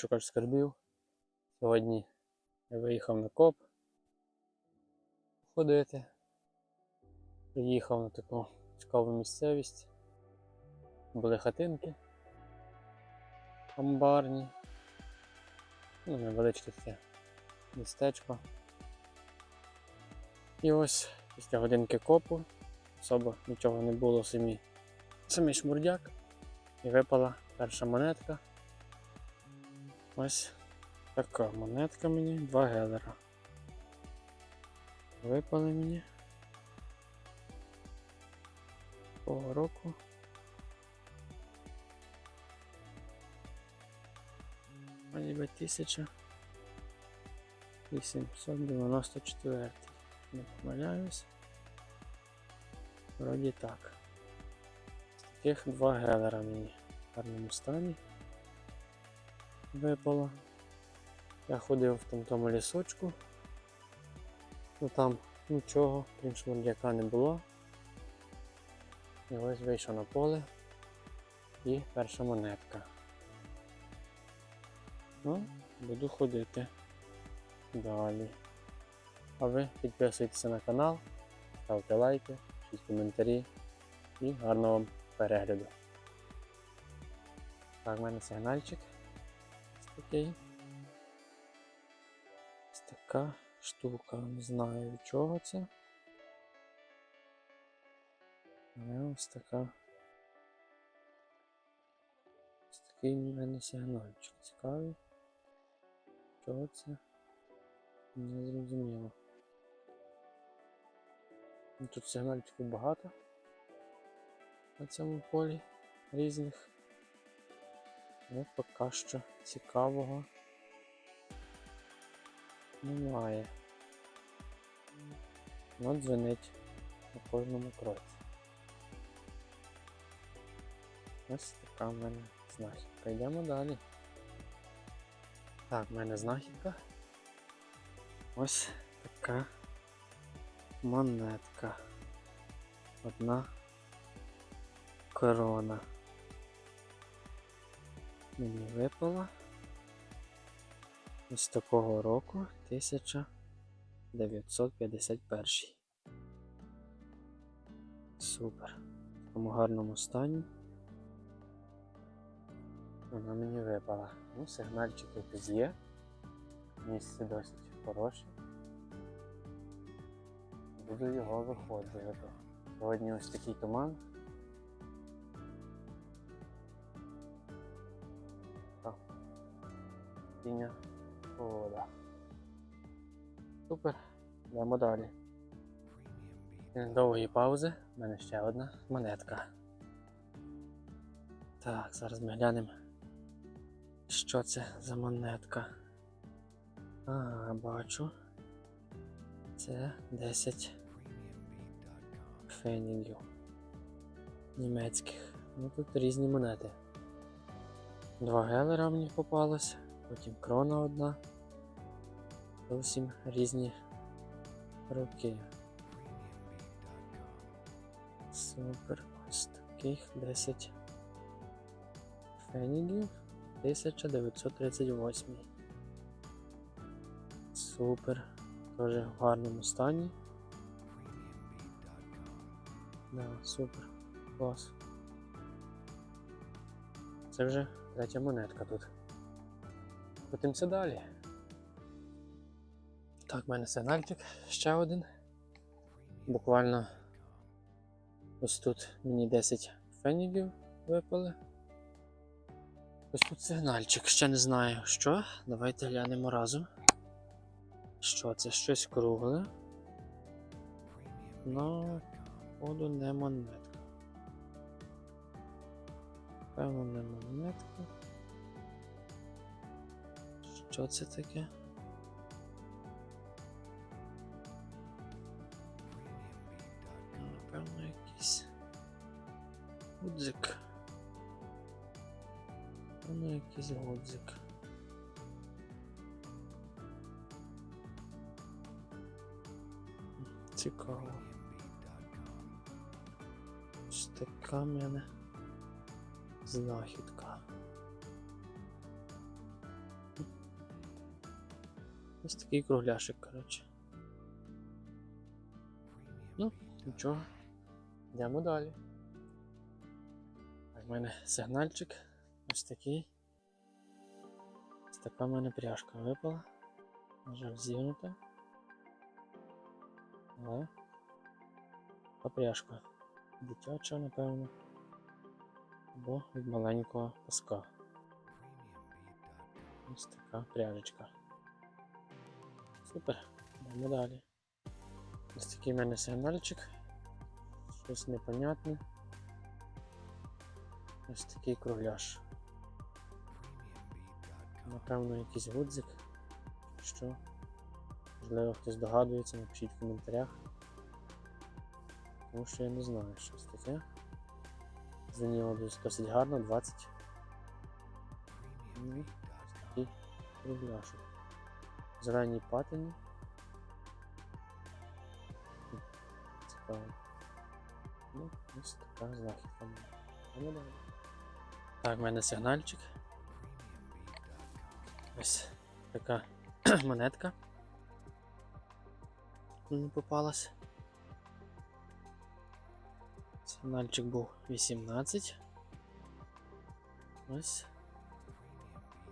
Шукач Скарбів. Сьогодні я виїхав на коп ходити. Приїхав на таку цікаву місцевість. Були хатинки амбарні. Ну, невеличке таке містечко. І ось після годинки копу особо нічого не було самі. Самий шмурдяк. І випала перша монетка. Ось така монетка мені, 2 гелера. Випали мені. Того року. Ніби 1894. Не помиляюсь. Вроді так. З таких два гелера мені в гарному стані випало. Я ходив в тому, тому лісочку. Ну там нічого, крім шмурдяка не було. І ось вийшов на поле і перша монетка. Ну, буду ходити далі. А ви підписуйтеся на канал, ставте лайки, пишіть коментарі і гарного вам перегляду. Так, в мене сигнальчик. Такий. Ось така штука. Не знаю від чого це. Але ось така. Ось такий в мене сигнальчик. Цікавий. Чого це? Не зрозуміло. Ну, Тут сигнальчиків багато на цьому полі різних. Ну, поки що цікавого немає. Ну, дзвонить на кожному кроці. Ось така в мене знахідка. Йдемо далі. Так, в мене знахідка. Ось така монетка. Одна корона. Мені випала ось такого року 1951. Супер. В такому гарному стані. Вона мені випала. Ну, сигнальчик якийсь є. Місце досить хороше. Буду його виходжувати. Сьогодні ось такий туман. Тіня вода. Супер. Йдемо далі. Довгої паузи в мене ще одна монетка. Так, зараз ми глянемо. Що це за монетка? А, бачу. Це 10 фенігів німецьких. Ну тут різні монети. Два гелера мені попалось, потім крона одна. Зовсім різні роки. Супер. Ось таких 10 фенігів. 1938. Супер. Тоже в гарному стані. Да, супер. Клас. Це вже третя монетка тут. Крутимося далі. Так, в мене сигнальчик ще один. Буквально ось тут мені 10 фенігів випали. Ось тут сигнальчик, ще не знаю що. Давайте глянемо разом. Що це? Щось кругле. Ну, походу не монетка. Певно, не монетка. Що це таке? Ну, Напевно, якийсь гудзик. Напевно, якийсь гудзик. Цікаво. Ось така в мене знахідка. Ось такий кругляшик, коротше. Ну, нічого. Йдемо далі. У мене сигнальчик ось такий. Ось така в мене пряжка випала. Жаль, зігнута. Але пряжка. Дитяча, напевно. Або від маленького паска. Ось така пряжечка. Супер. Йдемо далі. Ось такий в мене сигнальчик. Щось непонятне. Ось такий кругляш. Напевно, якийсь гудзик. Що? Можливо, хтось догадується, напишіть в коментарях. Тому що я не знаю, що це таке. Звеніло дос- досить гарно, 20. Ну, ось такий кругляшок. В патині. Цікаво. Ну, ось така знахідка. Ну. Так, в мене сигнальчик. Ось така монетка. Мені попалась. Сигнальчик був 18. Ось.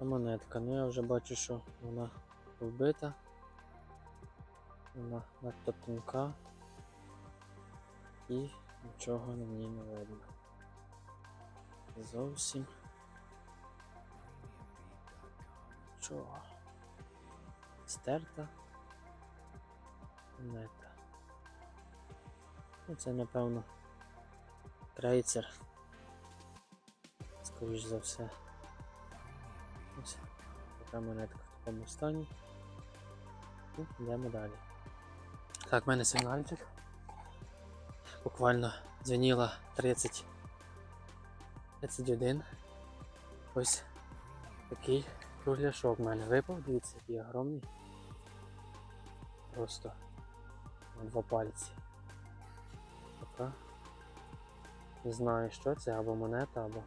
Монетка. Ну я вже бачу, що вона вбита. Вона надто тонка. І нічого на ній не видно. Зовсім. Чого? Стерта. Монета. Ну, це, напевно, крейцер. Скоріш за все. Ось така монетка в такому стані. Ну, йдемо далі. Так, в мене сигнальчик. Буквально дзвеніло 30. 31. Ось такий кругляшок в мене випав. Дивіться, який огромний. Просто на два пальці. Така. Не знаю, що це, або монета, або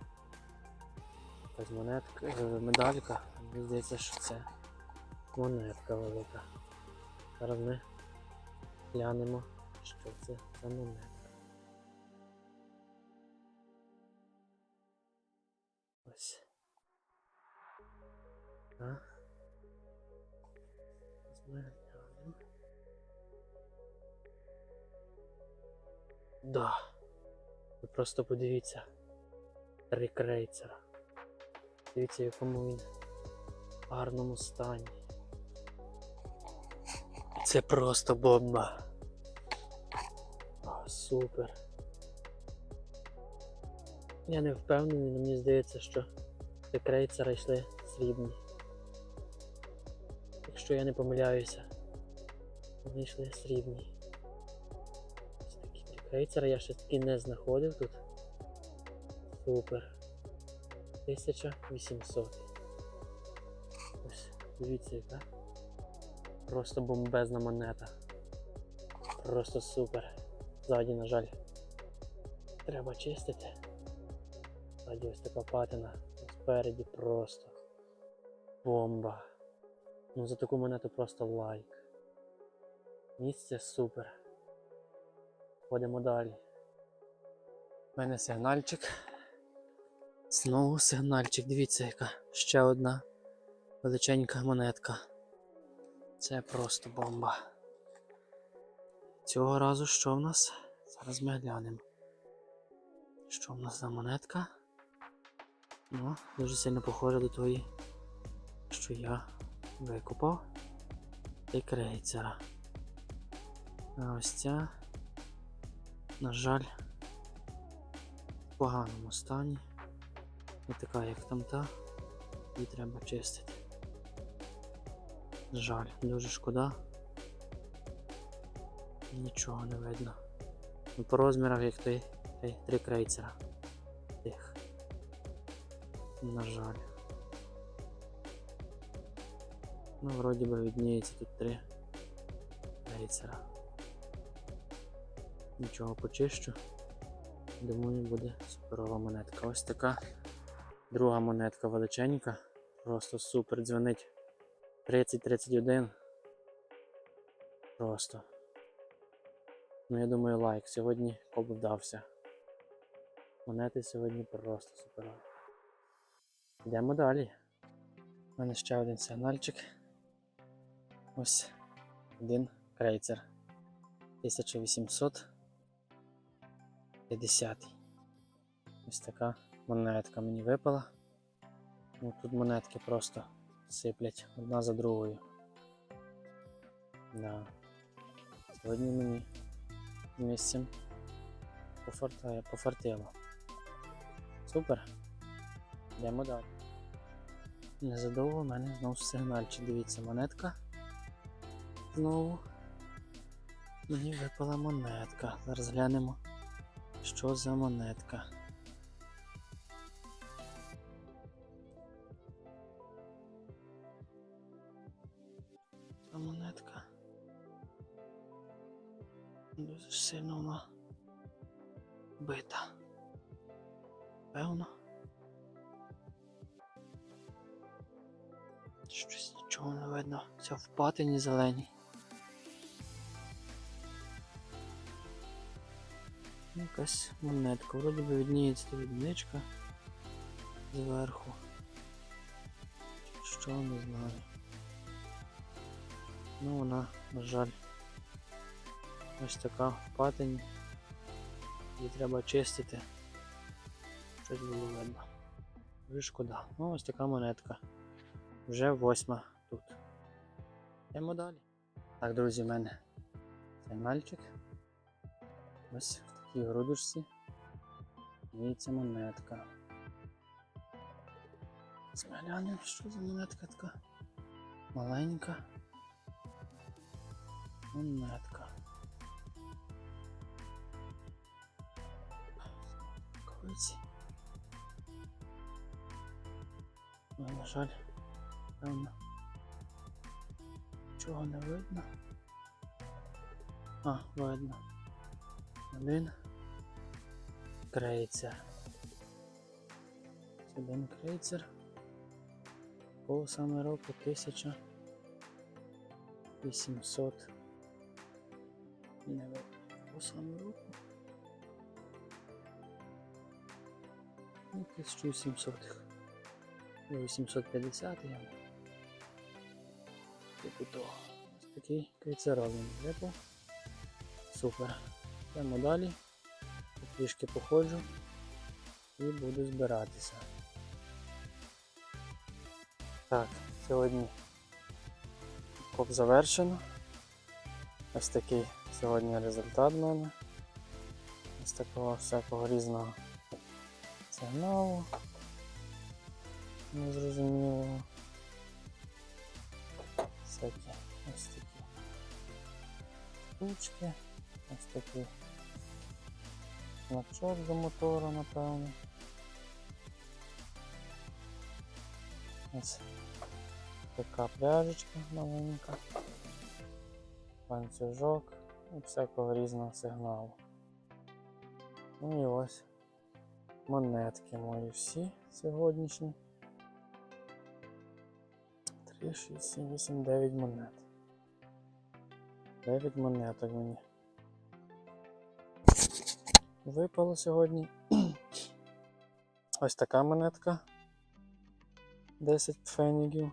якась монетка, е, медалька. Мені здається, що це монетка велика. Зараз ми глянемо, що це за монетка. Ось. А? Зглянемо. Да. Ви просто подивіться. Три крейцера. Дивіться, в якому він гарному стані. Це просто бомба. О, супер. Я не впевнений, але мені здається, що три крейцера йшли срібні. Якщо я не помиляюся, вони йшли срібні. Ось такі крейцера я ще таки не знаходив тут. Супер. 1800. Ось, дивіться, яка. Просто бомбезна монета. Просто супер. Ззаді, на жаль, треба чистити. Ззаді ось така патина. Спереді просто бомба. Ну за таку монету просто лайк. Місце супер. Ходимо далі. У мене сигнальчик. Знову сигнальчик. Дивіться, яка ще одна величенька монетка. Це просто бомба. Цього разу що в нас? Зараз ми глянемо. Що в нас за монетка? Ну, дуже сильно похожа до тої, що я викупав. І крейцера. А ось ця, на жаль, в поганому стані. Не така, як там та. Її треба чистити. Жаль, дуже шкода. Нічого не видно. Ну, по розмірах як той, три крейцера. Тих. На жаль. Ну, вроді би відніється тут три крейцера. Нічого почищу. Думаю, буде суперова монетка. Ось така друга монетка величенька. Просто супер дзвонить 30-31. Просто. Ну, я думаю, лайк. Сьогодні коп. Монети сьогодні просто супер. Йдемо далі. У мене ще один сигнальчик. Ось один крейцер. 1850. Ось така монетка мені випала. Ну, тут монетки просто сиплять одна за другою. Да. Сьогодні мені місцем пофартило. Супер. Йдемо далі. Незадовго в мене знову сигнальчик. Дивіться, монетка. Знову. Мені випала монетка. Зараз глянемо, що за монетка. Дуже сильно вона бита. Певно. Щось нічого не видно. Все в патині зеленій. Якась монетка. Вроді би відніється відничка зверху. Що не знаю. Ну вона, на жаль, ось така в. Її треба чистити. Щось було видно. Вже шкода. Ну, ось така монетка. Вже восьма тут. Йдемо далі. Так, друзі, в мене сигнальчик. Ось в такій грудочці. Дивіться монетка. Глянемо, що за монетка така. Маленька. Монетка. Рукавиці. Ну, на жаль, певно. Чого не видно? А, видно. Один крейцер. Один крейцер. По саме року 1800. Не видно. По саме року. 1700. 850 я. Типу того. Ось такий крейцеровий випав. Супер. Йдемо далі. Трішки походжу і буду збиратися. Так, сьогодні коп завершено. Ось такий сьогодні результат в мене. Ось такого всякого різного сигналу. Незрозумілого. Всякі ось такі штучки. Ось такий значок до мотора, напевно. Ось така пряжечка маленька, ланцюжок і всякого різного сигналу. Ну і ось монетки мої всі сьогоднішні. 3, 6, 7, 8, 9 монет. 9 монеток мені. Випало сьогодні. Ось така монетка. 10 фенігів.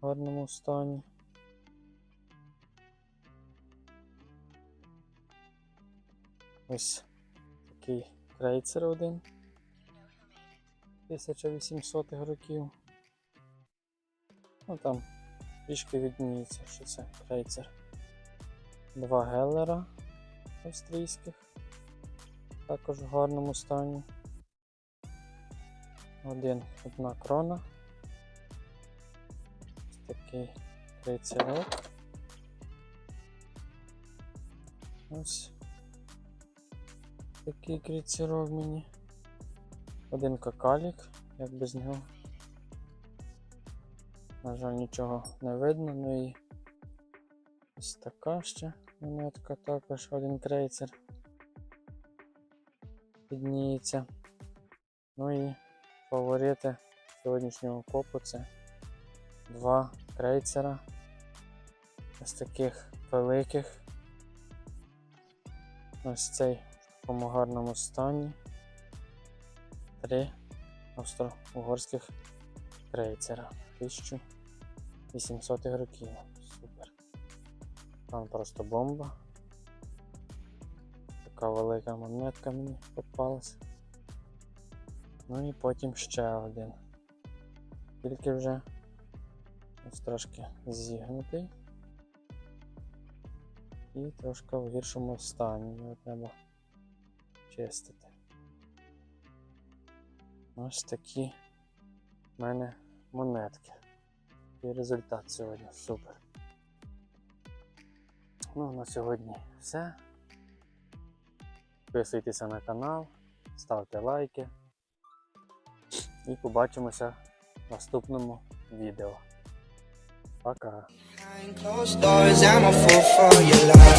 В гарному стані. Ось такий крейцер один. 1800 років. Ну там трішки відніється, що це крейцер. Два геллера австрійських. Також в гарному стані. Один одна крона. Ось такий крейцерок. Ось такий крейцерок мені. Один какалік, як без нього. На жаль, нічого не видно, ну і ось така ще монетка, також один крейцер підніється. Ну і фаворити сьогоднішнього копу це два крейцера Ось таких великих. Ось цей такому гарному стані. Три австро-угорських крейцера. 1800 років. Супер. Там просто бомба. Така велика монетка мені попалась. Ну і потім ще один. Тільки вже ось трошки зігнутий. І трошки в гіршому стані. Його треба чистити. Ось такі в мене монетки. І результат сьогодні супер. Ну, на сьогодні все. Підписуйтеся на канал, ставте лайки. І побачимося в наступному відео. Пока! Closed doors, I'm a fool for your love.